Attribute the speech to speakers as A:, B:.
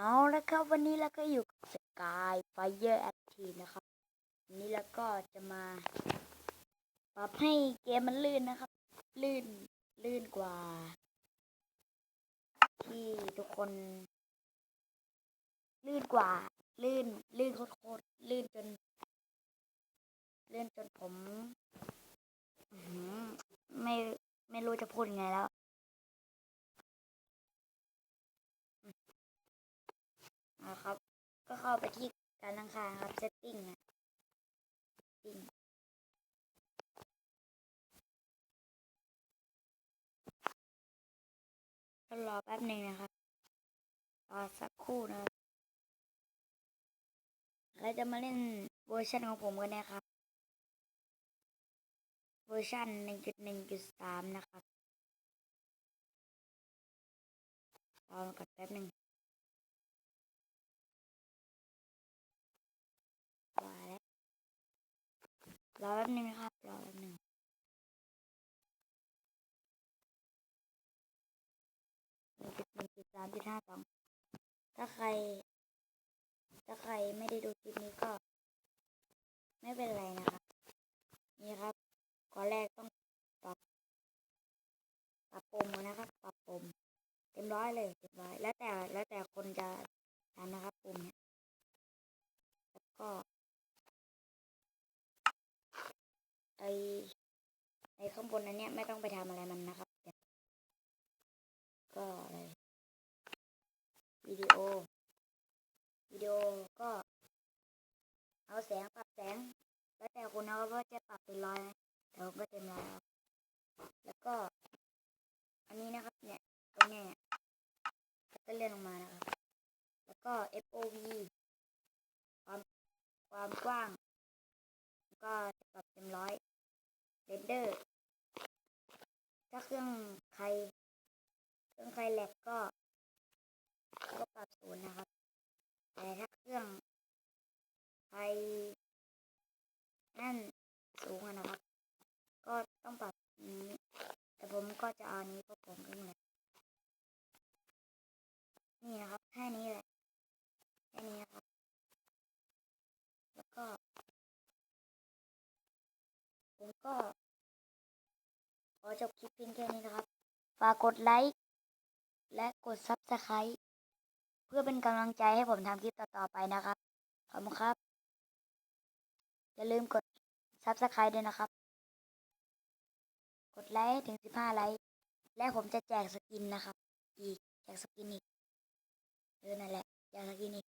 A: เอาละครับวันนี้เราก็อยู่กับสกายไฟเยอร์แอคทีนะครับวันนี้เราก็จะมาปรับให้เกมมันลื่นนะครับ ลื่นลื่นกว่า ที่ทุกคน ลื่นกว่า ลื่น ลื่นโคตรลื่นจน ลื่นจนผม ไม่ไม่รู้จะพูดยังไงแล้ว นะครับ ก็ เข้าไปที่การตั้งค่าครับ setting นะ setting รอแป๊บหนึ่งนะครับ รอสักครู่นะครับเราจะมาเล่นเวอร์ชันของผมกันนะครับ เวอร์ชัน1.1.3 นะครับรอก่อนแป๊บหนึ่ง ว่าแล้ว รอแป๊บนึงนะครับรอแป๊บนึงหนึ่งจุดหนึ่งจุดสามจุดห้าสองถ้าใคร ถ้าใครไม่ได้ดูคลิปนี้ก็ ไม่เป็นไรนะครับ นี่ครับก่อนแรกต้องปรับปรับปุ่มนะครับปรับปุ่มเต็มร้อยเลยเต็มร้อยแล้วแต่แล้วแต่คนจะทำนะครับ ปุ่มเนี่ย แล้วก็ ไอไอ ข้างบนนั้นเนี่ยไม่ต้องไปทำอะไรมันนะครับเดี๋ยวก็อะไรวิดีโอ วิดีโอก็ เอาแสงปรับแสง แล้วแต่คุณนะว่าจะปรับเป็นร้อยแต่ผมก็เต็มร้อยแล้วก็ อันนี้นะครับ เนี่ยตรงเนี้ยแล้วก็เลื่อนลงมานะครับ แล้วก็ FOV ความความกว้าง ก็จะปรับเต็มร้อยเรนเดอร์ ถ้า เครื่องใคร เครื่องใครแหลกก็ ก็ปรับศูนย์นะครับ ขอจบคลิปเพียงแค่นี้นะครับ ฝากกดไลค์และกดซับสไคร b e เพื่อเป็นกำลังใจให้ผมทำคลิปต่อๆไปนะครับ ขอบคุณครับ อย่าลืมกดซับสไคร b e ด้วยนะครับ กดไลค์ถึง 15 ไลค์ และผมจะแจกสกินนะครับ อีก แจกสกินอีกเออนั่นแหละ แจกสกินอีก